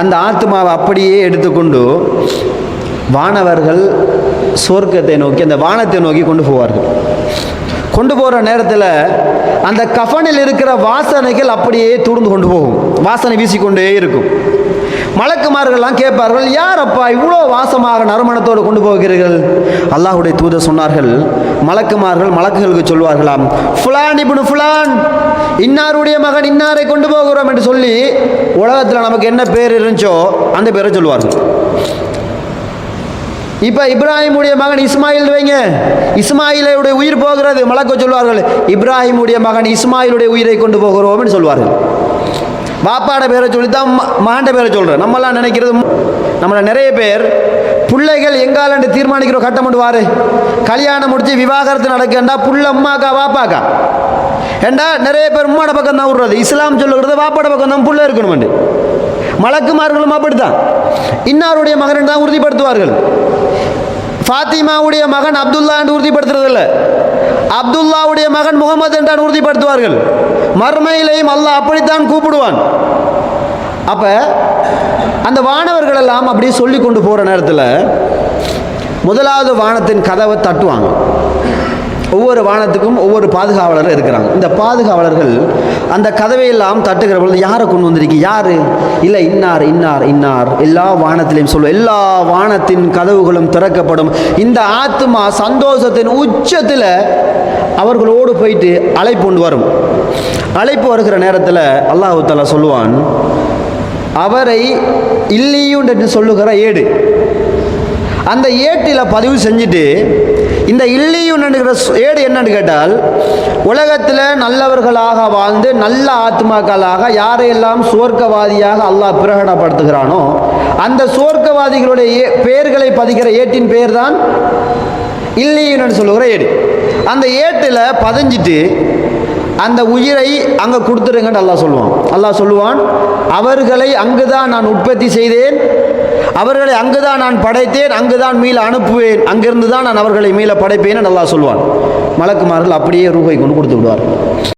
அந்த ஆத்மாவை அப்படியே எடுத்துக்கொண்டு வானவர்கள் சொர்க்கத்தை நோக்கி அந்த வானத்தை நோக்கி கொண்டு போவார்கள். கொண்டு போகிற நேரத்தில் அந்த கஃனில் இருக்கிற வாசனைகள் அப்படியே தூர்ந்து கொண்டு போகும். வாசனை வீசிக்கொண்டே இருக்கும். மலக்குமார்கள்லாம் கேட்பார்கள் யார் அப்பா இவ்வளோ வாசமாக நறுமணத்தோடு கொண்டு போகிறீர்கள்? அல்லாஹுடைய தூதர் சொன்னார்கள் மலக்குமார்கள் மலக்குகளுக்கு சொல்வார்களாம் ஃபுலான் இப்படி ஃபுலான் இன்னாருடைய மகன் இன்னாரை கொண்டு போகிறோம் என்று சொல்லி உலகத்தில் நமக்கு என்ன பேர் இருந்துச்சோ அந்த பேரை சொல்வார்கள். இப்போ இப்ராஹிமுடைய மகன் இஸ்மாயில் வைங்க இஸ்மாயிலுடைய உயிர் போகிறது மலக்க சொல்வார்கள் இப்ராஹிமுடைய மகன் இஸ்மாயிலுடைய உயிரை கொண்டு போகிறோம்னு சொல்வார்கள். பாப்பாட பேரை சொல்லி தான் மகண்ட பேரை சொல்கிறேன் நம்மலாம் நினைக்கிறது நம்மளை நிறைய பேர் பிள்ளைகள் எங்காலண்டு தீர்மானிக்கிற கட்டம் பண்ணுவார் கல்யாணம் முடிச்சு விவாகரத்து நடக்கண்டா புள்ள அம்மாக்கா வாப்பாக்கா. ஏண்டா நிறைய பேர் உம்மாட பக்கம் தான் விடுறது. இஸ்லாம் சொல்லுகிறது வாப்பாட பக்கம் தான் புள்ள இருக்கணும்ண்டு. மலக்குமார்களும் அப்படித்தான். இன்னாருடைய மகன் தான் உறுதிப்படுத்துவார்கள். ஃபாத்திமாவுடைய மகன் அப்துல்லா என்று உறுதிப்படுத்துறதில்லை. அப்துல்லாவுடைய மகன் முகமது என்றான் உறுதிப்படுத்துவார்கள். மர்மையிலையும் அல்லாஹ் அப்படித்தான் கூப்பிடுவான். அப்போ அந்த வானவர்கள் எல்லாம் அப்படியே சொல்லி கொண்டு போகிற நேரத்தில் முதலாவது வானத்தின் கதவை தட்டுவாங்க. ஒவ்வொரு வானத்துக்கும் ஒவ்வொரு பாதுகாவலர் இருக்கிறாங்க. இந்த பாதுகாவலர்கள் அந்த கதவையெல்லாம் தட்டுகிற பொழுது யாரை கொண்டு வந்திருக்கீங்க யார்? இல்லை இன்னார் இன்னார் இன்னார். எல்லா வானத்திலையும் சொல்லுவோம். எல்லா வானத்தின் கதவுகளும் திறக்கப்படும். இந்த ஆத்மா சந்தோஷத்தின் உச்சத்தில் அவர்களோடு போயிட்டு அழைப்பு கொண்டு வரும். அழைப்பு வருகிற நேரத்தில் அல்லாஹு சொல்லுவான் அவரை இல்லியும் என்று சொல்லுகிற ஏடு. அந்த ஏட்டில் பதிவு செஞ்சுட்டு இந்த இல்லியும் என்கிற ஏடு என்னன்னு கேட்டால் உலகத்தில் நல்லவர்களாக வாழ்ந்து நல்ல ஆத்மாக்களாக யாரையெல்லாம் சுவர்க்கவாதியாக அல்லாஹ் பிரகடப்படுத்துகிறானோ அந்த சுவர்க்கவாதிகளுடைய பெயர்களை பதிக்கிற ஏட்டின் பெயர் தான் இல்லியுன்னு சொல்லுகிற ஏடு. அந்த ஏட்டில் பதிஞ்சிட்டு அந்த உயிரை அங்கே கொடுத்துருங்கன்னு அல்லாஹ் சொல்லுவான். அல்லாஹ் சொல்லுவான் அவர்களை அங்கு தான் நான் உற்பத்தி செய்தேன். அவர்களை அங்கு தான் நான் படைத்தேன். அங்கு தான் மீள அனுப்புவேன். அங்கிருந்து தான் நான் அவர்களை மீள படைப்பேன் அல்லாஹ் சொல்லுவான். மலக்குமார்கள் அப்படியே ரூபாய் கொண்டு கொடுத்து விடுவார்